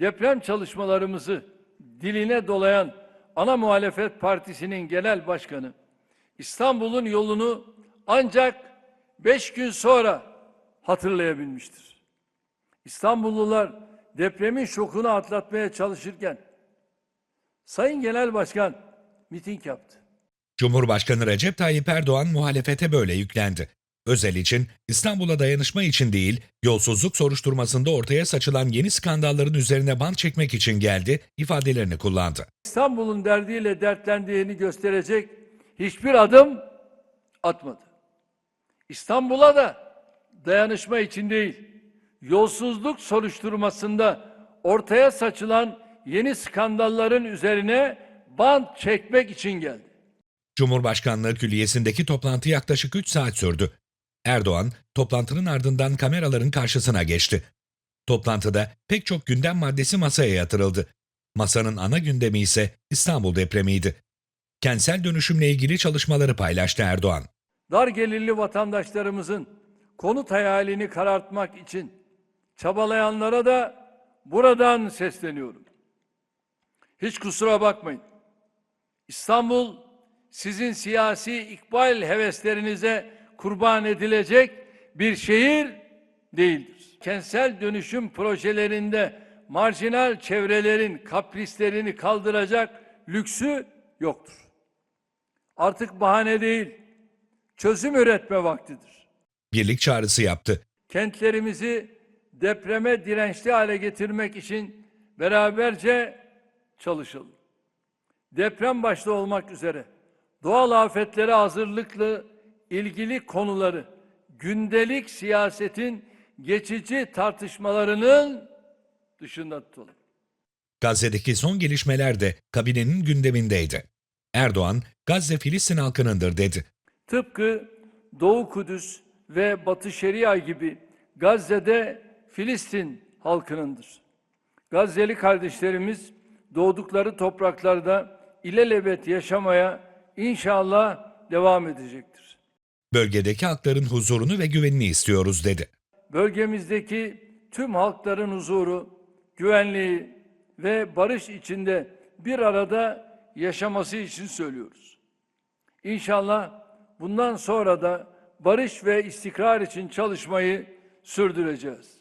deprem çalışmalarımızı diline dolayan ana muhalefet partisinin genel başkanı İstanbul'un yolunu ancak beş gün sonra hatırlayabilmiştir. İstanbullular depremin şokunu atlatmaya çalışırken Sayın Genel Başkan miting yaptı. Cumhurbaşkanı Recep Tayyip Erdoğan muhalefete böyle yüklendi. Özel için İstanbul'a dayanışma için değil, yolsuzluk soruşturmasında ortaya saçılan yeni skandalların üzerine bant çekmek için geldi ifadelerini kullandı. İstanbul'un derdiyle dertlendiğini gösterecek hiçbir adım atmadı. İstanbul'a da dayanışma için değil, yolsuzluk soruşturmasında ortaya saçılan yeni skandalların üzerine bant çekmek için geldi. Cumhurbaşkanlığı Külliyesi'ndeki toplantı yaklaşık 3 saat sürdü. Erdoğan, toplantının ardından kameraların karşısına geçti. Toplantıda pek çok gündem maddesi masaya yatırıldı. Masanın ana gündemi ise İstanbul depremiydi. Kentsel dönüşümle ilgili çalışmaları paylaştı Erdoğan. Dar gelirli vatandaşlarımızın konut hayalini karartmak için çabalayanlara da buradan sesleniyorum. Hiç kusura bakmayın. İstanbul sizin siyasi ikbal heveslerinize kurban edilecek bir şehir değildir. Kentsel dönüşüm projelerinde marjinal çevrelerin kaprislerini kaldıracak lüksü yoktur. Artık bahane değil, çözüm üretme vaktidir. Birlik çağrısı yaptı. Kentlerimizi depreme dirençli hale getirmek için beraberce çalışalım. Deprem başta olmak üzere doğal afetlere hazırlıklı ilgili konuları gündelik siyasetin geçici tartışmalarının dışında tutalım. Gazze'deki son gelişmeler de kabinenin gündemindeydi. Erdoğan, Gazze Filistin halkınındır dedi. Tıpkı Doğu Kudüs ve Batı Şeria gibi Gazze'de Filistin halkınındır. Gazze'li kardeşlerimiz doğdukları topraklarda ilelebet yaşamaya inşallah devam edecektir. Bölgedeki halkların huzurunu ve güvenini istiyoruz dedi. Bölgemizdeki tüm halkların huzuru, güvenliği ve barış içinde bir arada yaşaması için söylüyoruz. İnşallah bundan sonra da barış ve istikrar için çalışmayı sürdüreceğiz.